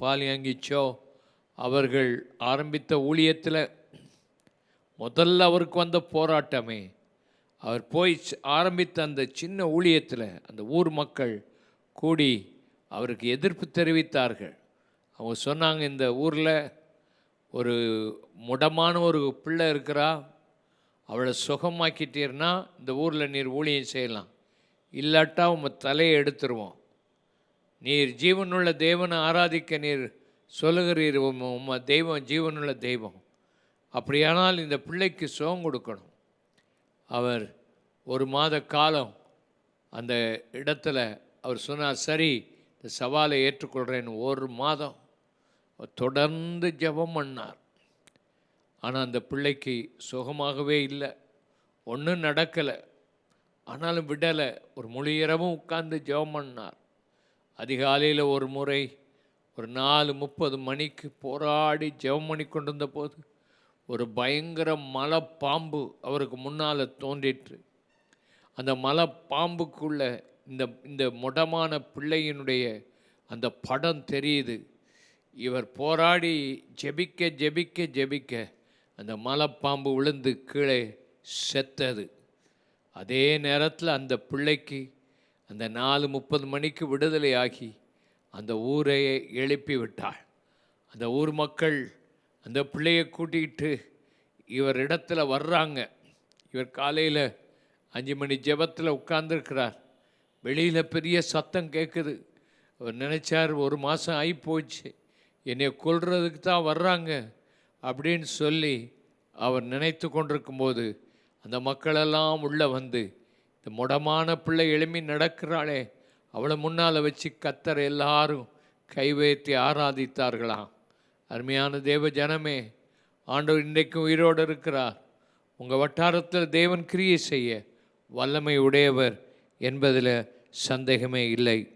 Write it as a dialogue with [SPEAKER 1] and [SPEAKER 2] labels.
[SPEAKER 1] பாலியங்கிச்சோ அவர்கள் ஆரம்பித்த ஊழியத்தில் முதல்ல அவருக்கு வந்த போராட்டமே. அவர் போய் ஆரம்பித்த அந்த சின்ன ஊழியத்தில் அந்த ஊர் மக்கள் கூடி அவருக்கு எதிர்ப்பு தெரிவித்தார்கள். அவங்க சொன்னாங்க இந்த ஊரில் ஒரு முடமான ஒரு பிள்ளை இருக்கிறா. அவளை சுகமாக்கிட்டீர்னா இந்த ஊரில் நீர் ஊழியம் செய்யலாம். இல்லாட்டா உங்கள் தலையை எடுத்துருவோம். நீர் ஜீவனுள்ள தேவனை ஆராதிக்க நீர் சொல்லுகிறீர். உம்ம தெய்வம் ஜீவனுள்ள தெய்வம். அப்படியானால் இந்த பிள்ளைக்கு சுகம் கொடுக்கணும். அவர் ஒரு மாத காலம் அந்த இடத்துல அவர் சொன்னார் சரி இந்த சவாலை ஏற்றுக்கொள்கிறேன்னு ஒரு மாதம் தொடர்ந்து ஜெபம் பண்ணார். ஆனால் அந்த பிள்ளைக்கு சுகமாகவே இல்லை. ஒன்றும் நடக்கலை. ஆனாலும் விடலை. ஒரு முழு உட்கார்ந்து ஜெபம் பண்ணார். அதிகாலையில் ஒரு முறை ஒரு நாலு முப்பது மணிக்கு போராடி ஜெபம் பண்ணி கொண்டிருந்த போது ஒரு பயங்கர மலை பாம்பு அவருக்கு முன்னால் தோன்றிற்று. அந்த மலை பாம்புக்குள்ள இந்த இந்த மொடமான பிள்ளையினுடைய அந்த படம் தெரியுது. இவர் போராடி ஜெபிக்க ஜெபிக்க ஜெபிக்க அந்த மலைப்பாம்பு விழுந்து கீழே செத்தது. அதே நேரத்தில் அந்த பிள்ளைக்கு அந்த நாலு முப்பது மணிக்கு விடுதலையாகி அந்த ஊரை எழுப்பி விட்டாள் அந்த ஊர் மக்கள் அந்த பிள்ளையை கூட்டிக்கிட்டு இவர் இடத்துல வர்றாங்க. இவர் காலையில் அஞ்சு மணி ஜெபத்தில் உட்கார்ந்துருக்கிறார். வெளியில் பெரிய சத்தம் கேட்குது அவர் நினச்சார் ஒரு மாதம் ஆகிப்போச்சு என்னை கொல்றதுக்கு தான் வர்றாங்க. அப்படின்னு சொல்லி அவர் நினைத்து கொண்டிருக்கும்போது அந்த மக்களெல்லாம் உள்ளே வந்து இந்த முடமான பிள்ளை எழும்பி நடக்கிறாளே அவளை முன்னால் வச்சு கத்தர் எல்லாரும் கை ஆராதித்தார்களாம் அருமையான தேவ ஜனமே ஆண்டவர் இன்றைக்கும் உயிரோடு இருக்கிறார். உங்கள் வட்டாரத்தில் தேவன் கிரியை செய்ய வல்லமை உடையவர் என்பதில் சந்தேகமே இல்லை.